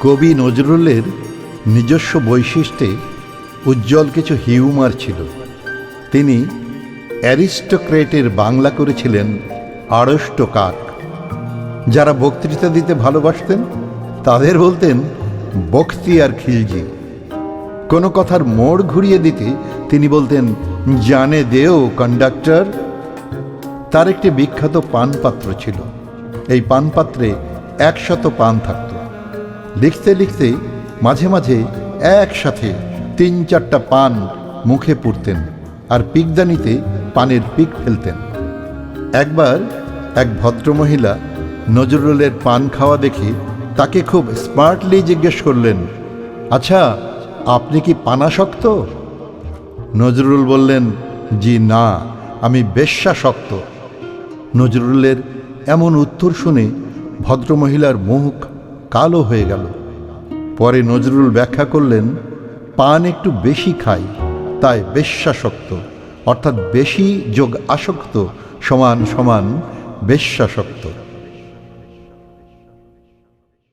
কবি নজরুলের নিজস্ব বৈশিষ্ট্যে উজ্জ্বল কিছু হিউমার ছিল। তিনি অ্যারিস্টোক্রেটের বাংলা করেছিলেন আড়ষ্ট কাক। যারা বক্তৃতা দিতে ভালোবাসতেন, তাদের বলতেন বক্তিয়ার খিলজি। কোনো কথার মোড় ঘুরিয়ে দিতে তিনি বলতেন, জানে দেও কন্ডাক্টর। তার একটি বিখ্যাত পানপাত্র ছিল। এই পানপাত্রে একশত পান থাকত। লিখতে লিখতে মাঝে মাঝে একসাথে তিন চারটা পান মুখে পুরতেন আর পিকদানিতে পানের পিক ফেলতেন। একবার এক ভদ্রমহিলা নজরুলের পান খাওয়া দেখে তাকে খুব স্মার্টলি জিজ্ঞেস করলেন আচ্ছা আপনি কি পানাসক্ত নজরুল বললেন, জি না, আমি বেশ্যাসক্ত নজরুলের এমন উত্তর শুনে ভদ্রমহিলার মুখ কালো হয়ে গেল। পরে নজরুল ব্যাখ্যা করলেন, পান একটু বেশি খাই, তাই বেশ্যাসক্ত, অর্থাৎ বেশি যোগ আসক্ত সমান সমান বেশ্যাসক্ত।